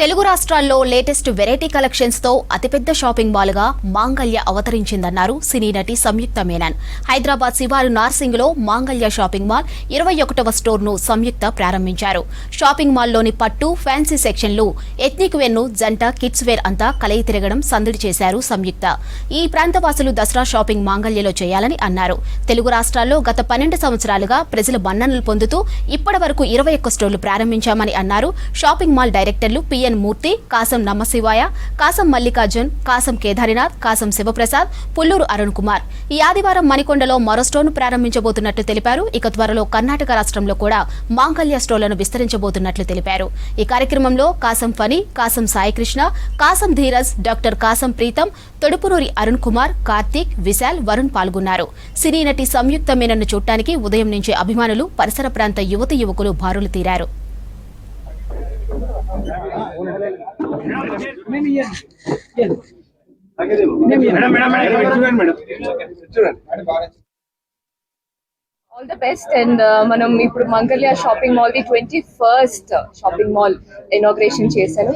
తెలుగు రాష్ట్రాల్లో latest variety కలెక్షన్స్తో అతిపెద్ద shopping మాల్గా మాంగళ్య అవతరించిందన్నారు సినీ నటి సంయుక్త మేనన్. హైదరాబాద్ శివారు నార్సింగ్లో మాంగళ్య షాపింగ్ మాల్ ఇరవై ఒకటవ స్టోర్ను సంయుక్త ప్రారంభించారు. షాపింగ్ మాల్లోని పట్టు ఫ్యాన్సీ సెక్షన్లు ఎథ్నిక్ వెన్ను జంట కిడ్స్ వేర్ అంతా కలయి తిరగడం సందడి చేశారు సంయుక్త. ఈ ప్రాంతవాసులు దసరా షాపింగ్ మాంగళ్యలో చేయాలని అన్నారు. తెలుగు రాష్ట్రాల్లో గత పన్నెండు సంవత్సరాలుగా ప్రజల మన్ననలు పొందుతూ ఇప్పటి వరకు ఇరవై ఒక్క స్టోర్లు ప్రారంభించామని అన్నారు. షాపింగ్ మాల్ డైరెక్టర్లు పిఎన్ మూర్తి కాసం నమ్మశివాయ కాసం మల్లికార్జున్ కాసం కేదారినాథ్ కాసం శివప్రసాద్ పుల్లూరు అరుణ్ కుమార్. ఈ ఆదివారం మణికొండలో మరో స్టోర్ను ప్రారంభించబోతున్నట్లు తెలిపారు. ఇక త్వరలో కర్ణాటక రాష్ట్రంలో కూడా మాంగళ్య స్టోర్లను విస్తరించబోతున్నట్లు తెలిపారు. ఈ కార్యక్రమంలో కాసం ఫణి కాసం సాయికృష్ణ కాసం ధీరజ్ డాక్టర్ కాసం ప్రీతం తొడుపునూరి అరుణ్ కుమార్ కార్తీక్ విశాల్ వరుణ్ పాల్గొన్నారు. సినీ నటి సంయుక్త మీనన్ను చూడటానికి ఉదయం నుంచే అభిమానులు పరిసర ప్రాంత యువతి యువకులు బారులు తీరారు. ఆల్ ద బెస్ట్ అండ్ మనం ఇప్పుడు Mangalya shopping mall the twenty first shopping mall inauguration చేశాను.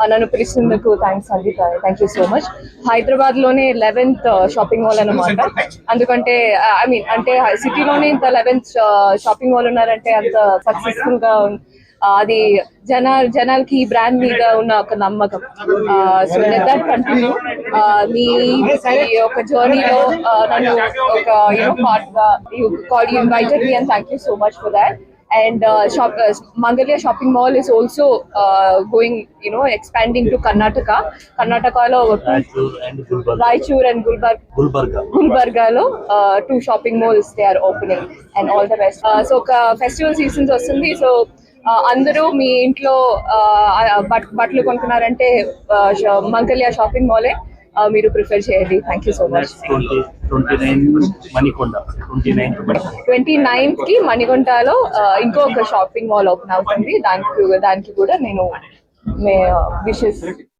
ఆ, నన్ను పిలిచినందుకు థ్యాంక్స్ అండి థ్యాంక్ యూ సో మచ్ హైదరాబాద్లోనే లెవెన్త్ షాపింగ్ మాల్ అన్నమాట. అందుకంటే uh, ఐ మీన్ అంటే సిటీలోనే ఇంత లెవెన్త్ షాపింగ్ మాల్ ఉన్నారంటే అంత సక్సెస్ఫుల్గా అది జనాలు జనాలకి ఈ బ్రాండ్ మీద ఉన్న ఒక నమ్మకం. సో లెట్ దట్ కంటిన్యూ మీ ఒక జర్నీలో నన్ను ఒక you know పార్ట్గా you call you invited me and thank you so much for that and Mangalya shopping mall is also going you know expanding to Karnataka కర్ణాటకలో Raichur and Gulbarg గుల్బర్గాలో two shopping malls they are opening and all the best so ఒక festival seasons వస్తుంది. So అందరూ మీ ఇంట్లో but బట్టలు కొనుక్కున్నారంటే Mangalya shopping మాలే మీరు prefer చేయండి thank you so much That's 20, 29 Manikonda. 29th Manikonda. Twenty నైన్త్కి మణిగుంటలో ఇంకొక షాపింగ్ మాల్ ఓపెన్ అవుతుంది దానికి దానికి కూడా నేను విషెస్